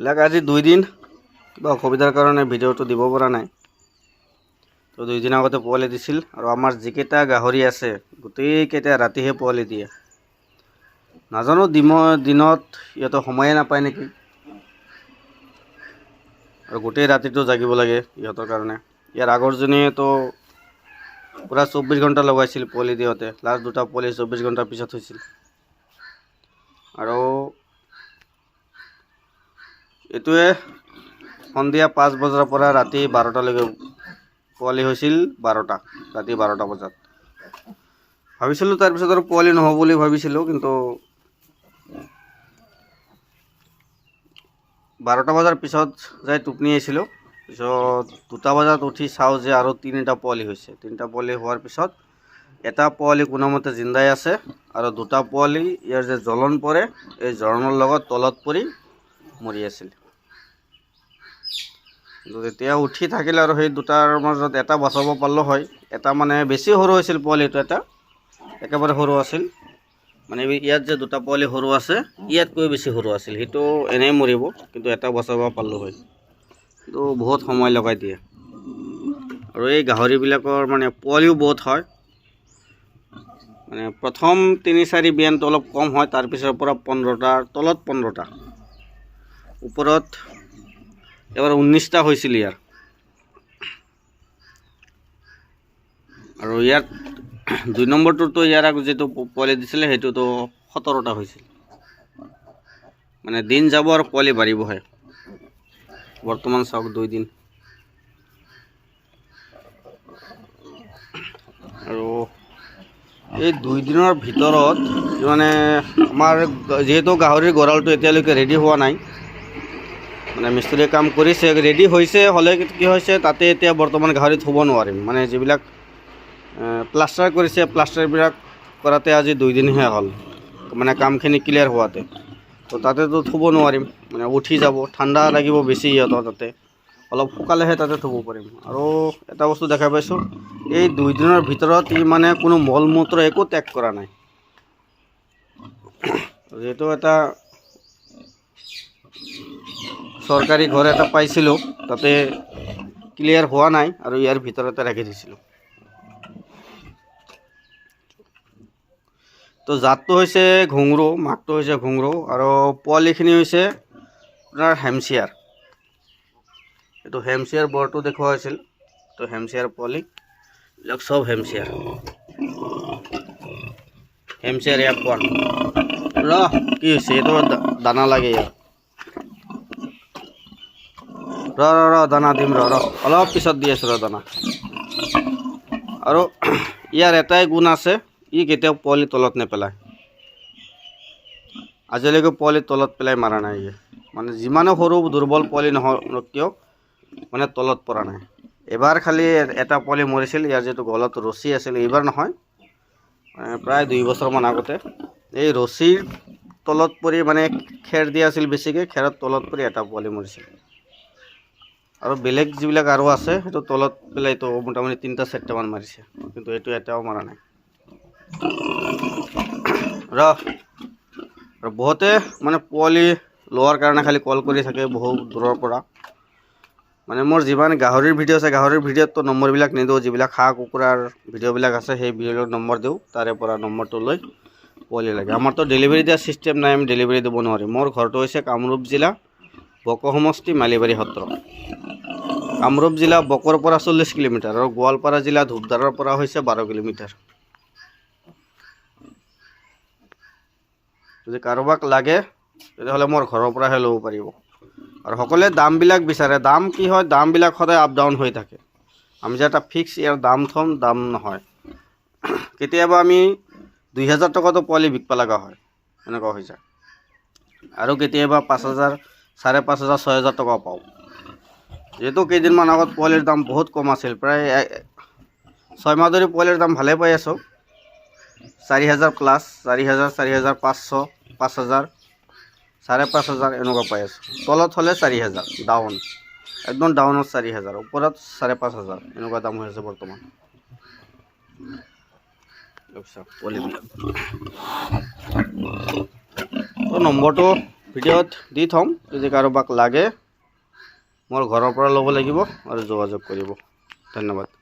বিলাক আজি দুইদিন কিবা অসুবিধাৰ কাৰণে ভিডিঅ'টো দিব পৰা নাই। তো দুইদিন আগতে পোৱালি দিছিল আৰু আমাৰ যিকেইটা গাহৰি আছে, গোটেইকেইটা ৰাতিহে পোৱালি দিয়ে। নাজানো দিম, দিনত সিহঁতে সময়ে নাপায় নেকি? আৰু গোটেই ৰাতিটো জাগিব লাগে ইহঁতৰ কাৰণে। ইয়াৰ আগৰজনীয়েতো পূৰা চৌব্বিছ ঘণ্টা লগাইছিল পোৱালি দিওঁতে। লাষ্ট দুটা পোৱালি চৌব্বিছ ঘণ্টাৰ পিছত হৈছিল। আৰু এইটোৱে সন্ধিয়া পাঁচ বজাৰ পৰা ৰাতি বাৰটালৈকে পোৱালি হৈছিল, বাৰটা, ৰাতি বাৰটা বজাত। ভাবিছিলোঁ তাৰপিছত আৰু পোৱালি নহ'ব বুলি ভাবিছিলোঁ, কিন্তু বাৰটা বজাৰ পিছত যাই টোপনি আহিছিলোঁ। পিছত দুটা বজাত উঠি চাওঁ যে আৰু তিনিটা পোৱালি হৈছে। তিনিটা পোৱালি হোৱাৰ পিছত এটা পোৱালি কোনোমতে জিন্দাই আছে আৰু দুটা পোৱালি ইয়াৰ যে জ্বলন পৰে, এই জ্বলনৰ লগত তলত পৰি মৰি আছিল। তেতিয়া উঠি থাকিলে আৰু সেই দুটাৰ মাজত এটা বচাব পাৰিলোঁ হয়, এটা মানে বেছি সৰু হৈছিল পোৱালিটো এটা, একেবাৰে সৰু আছিল। মানে ইয়াত যে দুটা পোৱালি সৰু আছে, ইয়াতকৈ বেছি সৰু আছিল। সেইটো এনেই মৰিব, কিন্তু এটা বচাব পাৰিলোঁ হয়। কিন্তু বহুত সময় লগাই দিয়ে। আৰু এই গাহৰিবিলাকৰ মানে পোৱালিও বহুত হয়। মানে প্ৰথম তিনি, চাৰি বিয়ানটো অলপ কম হয়, তাৰপিছৰ পৰা পোন্ধৰটাৰ তলত পোন্ধৰটা। ওপৰত এবাৰ ঊনৈছটা হৈছিল ইয়াৰ আৰু ইয়াত দুই নম্বৰটোতো ইয়াৰ আগত যিটো পোৱালি দিছিলে সেইটোতো সোতৰটা হৈছিল মানে দিন যাব আৰু পোৱালি বাঢ়িবহে বৰ্তমান চাওক দুই দিন। আৰু এই দুই দিনৰ ভিতৰত মানে আমাৰ যিহেতু গাহৰিৰ গঁৰালটো এতিয়ালৈকে ৰেডি হোৱা নাই মানে মিস্ত্ৰীয়ে কাম কৰিছে ৰেডি হৈছে, হ'লে কি হৈছে, তাতে এতিয়া বৰ্তমান গাহৰি থ'ব নোৱাৰিম। মানে যিবিলাক প্লাষ্টাৰ কৰিছে প্লাষ্টাৰবিলাক কৰাতে আজি দুইদিনহে হ'ল। মানে কামখিনি ক্লিয়াৰ হোৱাতে। তো তাতেতো থ'ব নোৱাৰিম। মানে উঠি যাব, ঠাণ্ডা লাগিব বেছি সিহঁতৰ তাতে। অলপ শুকালেহে তাতে থ'ব পাৰিম। আৰু এটা বস্তু দেখা পাইছোঁ, এই দুই দিনৰ ভিতৰত ই মানে কোনো মল মূত্ৰ একো ত্যাগ কৰা নাই। যিহেতু এটা চৰকাৰী ঘৰ এটা পাইছিলোঁ, তাতে ক্লিয়াৰ হোৱা নাই আৰু ইয়াৰ ভিতৰতে ৰাখি দিছিলোঁ। তো জাতটো হৈছে ঘুংৰু মাকটো হৈছে ঘুংৰু আৰু পোৱালিখিনি হৈছে আপোনাৰ হেমচিয়াৰ। এইটো হেমচিয়াৰ বৰটো দেখুওৱা হৈছিল তো হেমচিয়াৰ পোৱালি, এইবিলাক চব হেমচিয়াৰ। হেমচিয়াৰ ইয়াক পোৱা কি হৈছে? এইটো দানা লাগে ইয়াক ৰ ৰ দানা দিম ৰ ৰ অলপ পিছত দি আছোঁ, ৰ, দানা। আৰু ইয়াৰ এটাই গুণ আছে, ই কেতিয়াও পোৱালি তলত নেপেলায়। আজিলৈকে পোৱালি তলত পেলাই মাৰা নাই ই। মানে যিমানো সৰু দুৰ্বল পোৱালি নহওক কিয় মানে তলত পৰা নাই। এবাৰ খালি এটা পোৱালি মৰিছিল, ইয়াৰ যিটো গলত ৰছী আছিল, এইবাৰ নহয়। প্ৰায় দুই বছৰমান আগতে। এই ৰছীৰ তলত পৰি মানে খেৰ দিয়া আছিল বেছিকৈ খেৰৰ তলত পৰি এটা পোৱালি মৰিছিল। আৰু বেলেগ যিবিলাক আৰু আছে, সেইটো তলত পেলাইতো মোটামুটি তিনিটা চাৰিটামান মাৰিছে। কিন্তু এইটো এটাও মৰা নাই। ৰ বহুতে মানে পোৱালি লোৱাৰ কাৰণে খালি কল কৰি থাকে বহু দূৰৰ পৰা। মানে মোৰ যিমান গাহৰিৰ ভিডিঅ' আছে, গাহৰিৰ ভিডিঅ'ততো নম্বৰবিলাক নিদিওঁ, যিবিলাক হাঁহ কুকুৰাৰ ভিডিঅ'বিলাক আছে, সেই ভিডিঅ'ৰ নম্বৰ দিওঁ, তাৰে পৰা নম্বৰটো লৈ পোৱালি লাগে। আমাৰতো ডেলিভাৰী দিয়া ছিষ্টেম নাই, আমি ডেলিভাৰী দিব নোৱাৰিম। মোৰ ঘৰটো হৈছে কামৰূপ জিলা। বক সমষ্টি মালিবাৰী সত্ৰ। কামৰূপ জিলা বকৰ পৰা চল্লিছ কিলোমিটাৰ আৰু গোৱালপাৰা জিলা ধূপধাৰৰ পৰা হৈছে বাৰ কিলোমিটাৰ। যদি কাৰোবাক লাগে তেতিয়াহ'লে মোৰ ঘৰৰ পৰাহে ল'ব পাৰিব। আৰু সকলোৱে দামবিলাক বিচাৰে। দাম কি হয়? দামবিলাক সদায় আপ ডাউন হৈ থাকে। আমি যে এটা ফিক্স ইয়াৰ দাম থ'ম, দাম নহয়। কেতিয়াবা আমি দুই হাজাৰ টকাতো পোৱালি বিকিব লগা হয়। এনেকুৱা হৈ যায়। আৰু কেতিয়াবা পাঁচ হাজাৰ চাৰে পাঁচ হাজাৰ ছয় হাজাৰ টকা পাওঁ। যিহেতু কেইদিনমান আগত পোৱালিৰ দাম বহুত কম আছিল, প্ৰায় এ- ছয়মাহ ধৰি পোৱালিৰ দাম ভালেই পাই আছোঁ। চাৰি হাজাৰ প্লাছ, চাৰি হাজাৰ চাৰি হাজাৰ পাঁচশো, পাঁচ হাজাৰ, চাৰে পাঁচ হাজাৰ এনেকুৱা পাই আছোঁ। তলত হ'লে চাৰি হাজাৰ ডাউন একদম ডাউনত চাৰি হাজাৰ, ওপৰত চাৰে পাঁচ হাজাৰ, এনেকুৱা দাম হৈ আছে বৰ্তমান। পোৱালিবিলাক তো নম্বৰটো ভিডিঅ'ত দি থ'ম। যদি কাৰোবাক লাগে, মোৰ ঘৰৰ পৰা ল'ব লাগিব আৰু যোগাযোগ কৰিব। ধন্যবাদ।